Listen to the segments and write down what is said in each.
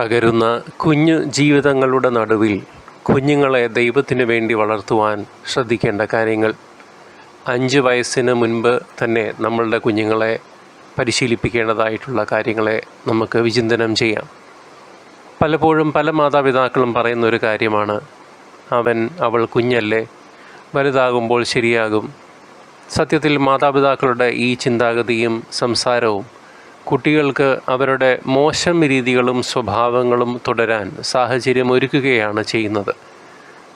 തകരുന്ന കുഞ്ഞു ജീവിതങ്ങളുടെ നടുവിൽ കുഞ്ഞുങ്ങളെ ദൈവത്തിന് വേണ്ടി വളർത്തുവാൻ ശ്രദ്ധിക്കേണ്ട കാര്യങ്ങൾ. അഞ്ച് വയസ്സിന് മുൻപ് തന്നെ നമ്മളുടെ കുഞ്ഞുങ്ങളെ പരിശീലിപ്പിക്കേണ്ടതായിട്ടുള്ള കാര്യങ്ങളെ നമുക്ക് വിചിന്തനം ചെയ്യാം. പലപ്പോഴും പല മാതാപിതാക്കളും പറയുന്ന ഒരു കാര്യമാണ് അവൻ അവൾ കുഞ്ഞല്ലേ വലുതാകുമ്പോൾ ശരിയാകും. സത്യത്തിൽ മാതാപിതാക്കളുടെ ഈ ചിന്താഗതിയും സംസാരവും കുട്ടികൾക്ക് അവരുടെ മോശം രീതികളും സ്വഭാവങ്ങളും തുടരാൻ സാഹചര്യം ഒരുക്കുകയാണ് ചെയ്യുന്നത്.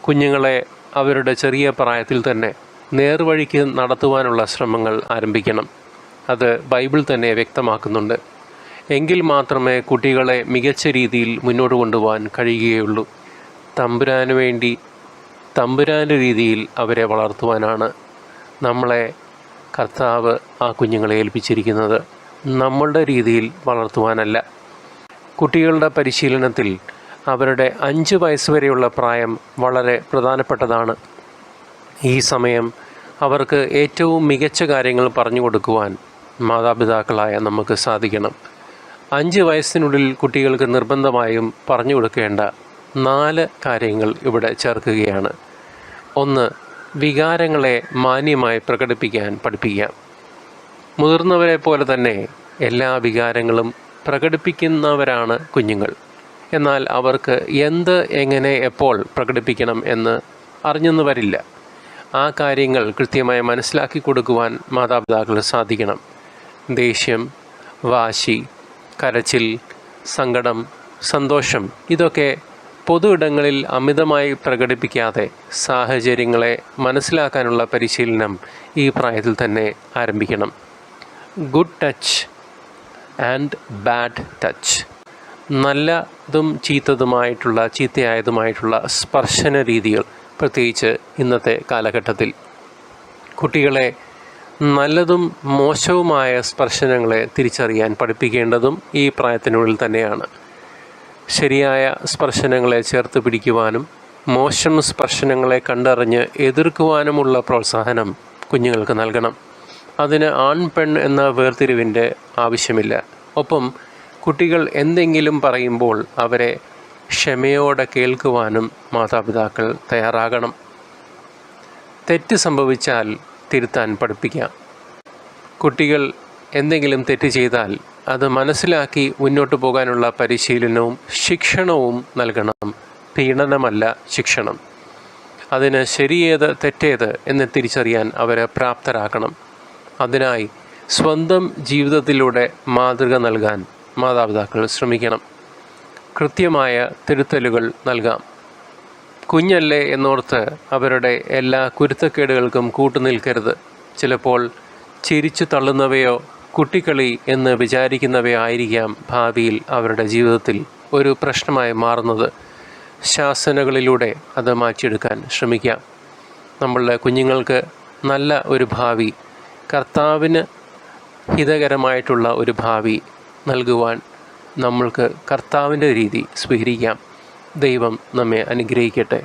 കുഞ്ഞുങ്ങളെ അവരുടെ ചെറിയ പ്രായത്തിൽ തന്നെ നേർവഴിക്ക് നടത്തുവാനുള്ള ശ്രമങ്ങൾ ആരംഭിക്കണം. അത് ബൈബിൾ തന്നെ വ്യക്തമാക്കുന്നുണ്ട്. എങ്കിൽ മാത്രമേ കുട്ടികളെ മികച്ച രീതിയിൽ മുന്നോട്ട് കൊണ്ടുപോകാൻ കഴിയുകയുള്ളൂ. തമ്പുരാന് വേണ്ടി തമ്പുരാന്റെ രീതിയിൽ അവരെ വളർത്തുവാനാണ് നമ്മളെ കർത്താവ് ആ കുഞ്ഞുങ്ങളെ ഏൽപ്പിച്ചിരിക്കുന്നത്. നമ്മളുടെ രീതിയിൽ വളർത്തുവാനല്ല. കുട്ടികളുടെ പരിശീലനത്തിൽ അവരുടെ അഞ്ച് വയസ്സ് വരെയുള്ള പ്രായം വളരെ പ്രധാനപ്പെട്ടതാണ്. ഈ സമയം അവർക്ക് ഏറ്റവും മികച്ച കാര്യങ്ങൾ പറഞ്ഞു കൊടുക്കുവാൻ മാതാപിതാക്കളായ നമുക്ക് സാധിക്കണം. അഞ്ച് വയസ്സിനുള്ളിൽ കുട്ടികൾക്ക് നിർബന്ധമായും പറഞ്ഞു കൊടുക്കേണ്ട നാല് കാര്യങ്ങൾ ഇവിടെ ചേർക്കുകയാണ്. ഒന്ന് വികാരങ്ങളെ മാന്യമായി പ്രകടിപ്പിക്കാൻ പഠിപ്പിക്കാം മുതിർന്നവരെ പോലെ തന്നെ എല്ലാ വികാരങ്ങളും പ്രകടിപ്പിക്കുന്നവരാണ് കുഞ്ഞുങ്ങൾ. എന്നാൽ അവർക്ക് എന്ത് എങ്ങനെ എപ്പോൾ പ്രകടിപ്പിക്കണം എന്ന് അറിഞ്ഞെന്ന് വരില്ല. ആ കാര്യങ്ങൾ കൃത്യമായി മനസ്സിലാക്കി കൊടുക്കുവാൻ മാതാപിതാക്കൾ സാധിക്കണം. ദേഷ്യം വാശി കരച്ചിൽ സങ്കടം സന്തോഷം ഇതൊക്കെ പൊതു ഇടങ്ങളിൽ അമിതമായി പ്രകടിപ്പിക്കാതെ സാഹചര്യങ്ങളെ മനസ്സിലാക്കാനുള്ള പരിശീലനം ഈ പ്രായത്തിൽ തന്നെ ആരംഭിക്കണം. Good touch and bad touch. നല്ലതും ചീത്തതുമായിട്ടുള്ള ചീത്തയായതുമായിട്ടുള്ള സ്പർശന രീതികൾ പ്രത്യേകിച്ച് ഇന്നത്തെ കാലഘട്ടത്തിൽ. കുട്ടികളെ നല്ലതും മോശവുമായ സ്പർശനങ്ങളെ തിരിച്ചറിയാൻ പഠിപ്പിക്കേണ്ടതും ഈ പ്രായത്തിനുള്ളിൽ തന്നെയാണ്. ശരിയായ സ്പർശനങ്ങളെ ചേർത്ത് പിടിക്കുവാനും മോശം സ്പർശനങ്ങളെ കണ്ടറിഞ്ഞ് എതിർക്കുവാനുമുള്ള പ്രോത്സാഹനം കുഞ്ഞുങ്ങൾക്ക് നൽകണം. അതിന് ആൺ പെൺ എന്ന വേർതിരിവിന്റെ ആവശ്യമില്ല. ഒപ്പം കുട്ടികൾ എന്തെങ്കിലും പറയുമ്പോൾ അവരെ ക്ഷമയോടെ കേൾക്കുവാനും മാതാപിതാക്കൾ തയ്യാറാകണം. തെറ്റ് സംഭവിച്ചാൽ തിരുത്താൻ പഠിപ്പിക്കാം. കുട്ടികൾ എന്തെങ്കിലും തെറ്റ് ചെയ്താൽ അത് മനസ്സിലാക്കി മുന്നോട്ട് പോകാനുള്ള പരിശീലനവും ശിക്ഷണവും നൽകണം. പീഡനമല്ല ശിക്ഷണം. അതിന് ശരിയേത് തെറ്റേത് എന്ന് തിരിച്ചറിയാൻ അവരെ പ്രാപ്തരാക്കണം. അതിനായി സ്വന്തം ജീവിതത്തിലൂടെ മാതൃക നൽകാൻ മാതാപിതാക്കൾ ശ്രമിക്കണം. കൃത്യമായ തിരുത്തലുകൾ നൽകാം. കുഞ്ഞല്ലേ എന്നോർത്ത് അവരുടെ എല്ലാ കുരുത്തക്കേടുകൾക്കും കൂട്ടുനിൽക്കരുത്. ചിലപ്പോൾ ചിരിച്ചു തള്ളുന്നവയോ കുട്ടിക്കളി എന്ന് വിചാരിക്കുന്നവയോ ആയിരിക്കാം ഭാവിയിൽ അവരുടെ ജീവിതത്തിൽ ഒരു പ്രശ്നമായി മാറുന്നത്. ശാസനകളിലൂടെ അത് മാറ്റിയെടുക്കാൻ ശ്രമിക്കാം. നമ്മളുടെ കുഞ്ഞുങ്ങൾക്ക് നല്ല ഒരു ഭാവി കർത്താവിന് ഹിതകരമായിട്ടുള്ള ഒരു ഭാവി നൽകുവാൻ നമ്മൾക്ക് കർത്താവിന്റെ രീതി സ്വീകരിക്കാം. ദൈവം നമ്മെ അനുഗ്രഹിക്കട്ടെ.